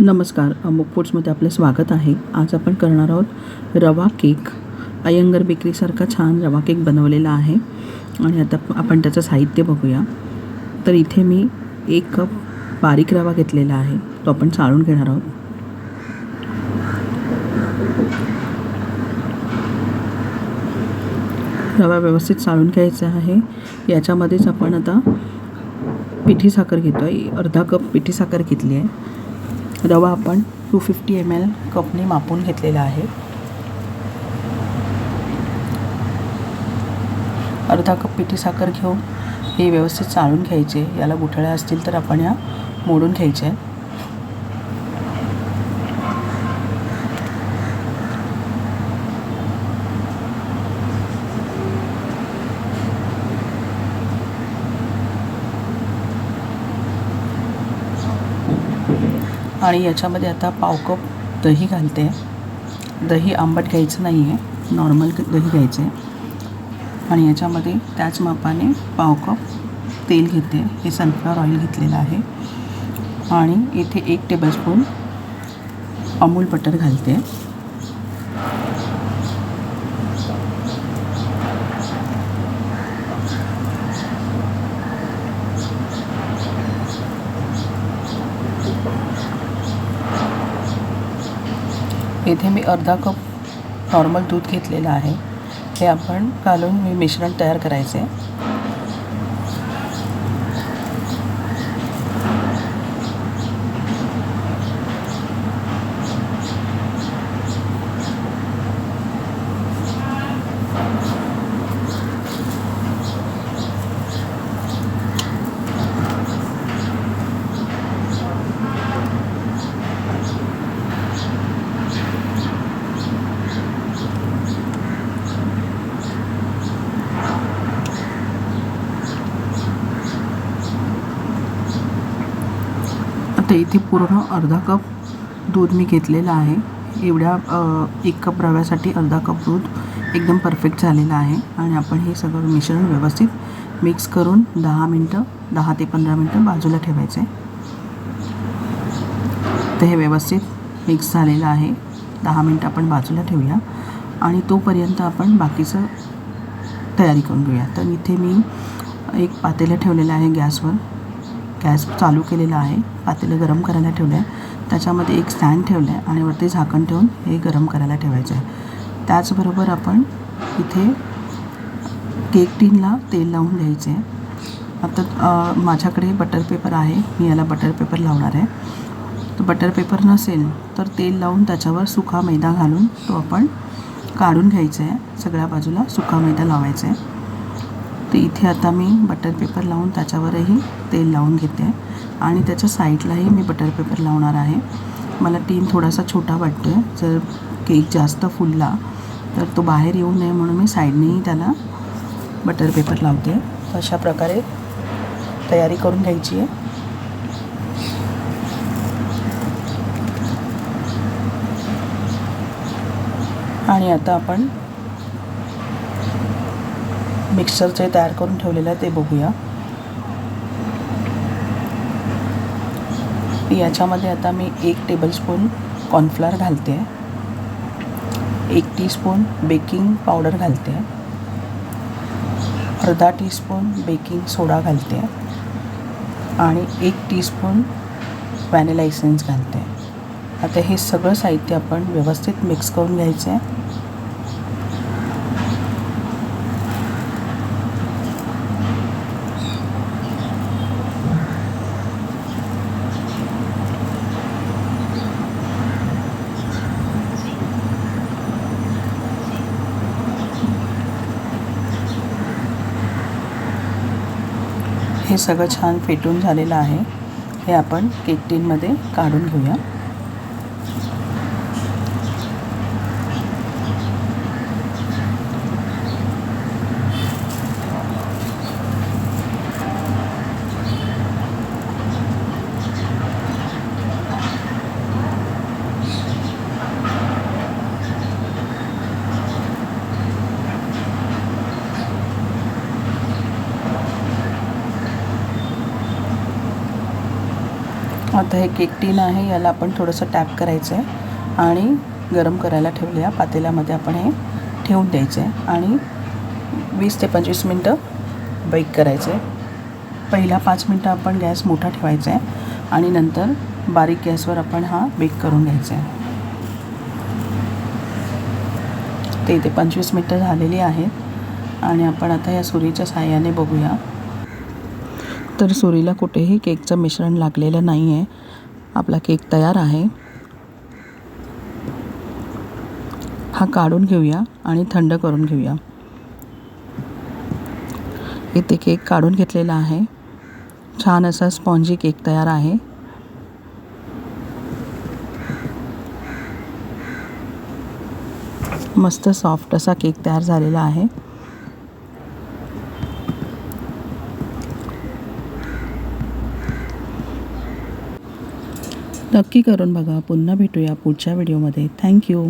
नमस्कार अमुक फूड्समध्ये आपलं स्वागत आहे. आज आपण करणार आहोत रवा केक. अयंगर बेकरीसारखा छान रवा केक बनवलेला आहे. आणि आता आपण त्याचं साहित्य बघूया. तर इथे मी एक कप बारीक रवा घेतलेला आहे. तो आपण चाळून घेणार आहोत. रवा व्यवस्थित चाळून घ्यायचा आहे. याच्यामध्येच आपण आता पिठी साखर घेतो आहे अर्धा कप पिठी साखर घेतली आहे. रवा आपण टू फिफ्टी एम एल कपने मापून घेतलेला आहे. अर्धा कप पिठी साखर घेऊन हे व्यवस्थित चाळून घ्यायचे. याला गुठळ्या असतील तर आपण या मोडून घ्यायच्या आणि याच्यामध्ये आता पावकप दही घालते. दही आंबट घ्यायचं नाही आहे नॉर्मल दही घ्यायचं. आहे आणि याच्यामध्ये त्याच मापाने पावकप तेल घेते. हे सनफ्लॉवर ऑइल घेतलेलं आहे. आणि इथे एक टेबलस्पून अमूल बटर घालते. इथे मी अर्धा कप नॉर्मल दूध घेतलेलं आहे. हे आपण घालून मी मिश्रण तयार करायचे. तर इथे पूर्ण अर्धा कप दूध मी घेतलेलं आहे. एवढ्या एक कप रव्यासाठी अर्धा कप दूध एकदम परफेक्ट झालेलं आहे. आणि आपण हे सगळं मिश्रण व्यवस्थित मिक्स करून दहा मिनटं दहा ते पंधरा मिनटं बाजूला ठेवायचं. आहे तर हे व्यवस्थित मिक्स झालेलं आहे. दहा मिनटं आपण बाजूला ठेवूया. आणि तोपर्यंत आपण बाकीचं तयारी करून घेऊया. तर इथे मी एक पातेलं ठेवलेलं आहे गॅसवर. गॅस चालू केलेला आहे. पातेलं गरम करायला ठेवलं आहे त्याच्यामध्ये एक स्टँड ठेवलं आहे आणि वरती झाकण ठेवून हे गरम करायला ठेवायचं आहे त्याचबरोबर आपण इथे केक टीनला तेल लावून घ्यायचे आहे आता माझ्याकडे बटर पेपर आहे. मी याला बटर पेपर लावणार आहे. तर बटर पेपर नसेल तर तेल लावून त्याच्यावर सुका मैदा घालून तो आपण काढून घ्यायचा आहे सगळ्या बाजूला सुका मैदा लावायचा आहे तर इथे आता मी बटर पेपर लावून त्याच्यावरही तेल लावून घेते. आणि त्याच्या साईडलाही मी बटर पेपर लावणार आहे. मला टीन थोडासा छोटा वाटतो आहे जर केक जास्त फुलला तर तो बाहेर येऊ नये म्हणून मी साईडनेही त्याला बटर पेपर लावते. अशा प्रकारे तयारी करून घ्यायची आहे. आणि आता आपण मिक्सर जे तयार करून ठेवलेलं आहे ते बघूया. याच्यामध्ये आता मी एक टेबलस्पून कॉर्नफ्लॉर घालते. आहे एक टीस्पून बेकिंग पावडर घालते. आहे अर्धा टीस्पून बेकिंग सोडा घालते. आणि एक टीस्पून व्हॅनिला इसेन्स घालते. आता हे सगळं साहित्य आपण व्यवस्थित मिक्स करून घ्यायचं आहे हे सगळं छान फेटून झालेलं आहे. हे आपण केक टीनमध्ये काढून घेऊया. आता हे केक टीन आहे याला आपण थोडंसं टॅप करायचं आहे आणि गरम करायला ठेवलेल्या पातेल्यामध्ये आपण हे ठेवून द्यायचं आहे आणि वीस ते पंचवीस मिनटं बेक करायचं आहे पहिला पाच मिनटं आपण गॅस मोठा ठेवायचा आहे आणि नंतर बारीक गॅसवर आपण हा बेक करून घ्यायचा आहे ते ते पंचवीस मिनटं झालेली आहेत आणि आपण आता या सुरीच्या साह्याने बघूया. तर सुरीला कुठेही केकचं मिश्रण लागलेलं नाही आहे आपला केक तयार आहे. हा काढून घेऊया आणि थंड करून घेऊया. इथे केक काढून घेतलेला आहे. छान असा स्पॉन्जी केक तयार आहे. मस्त सॉफ्ट असा केक तयार झालेला आहे. नक्की करून बघा. पुन्हा भेटूया पुढच्या व्हिडिओमध्ये थँक्यू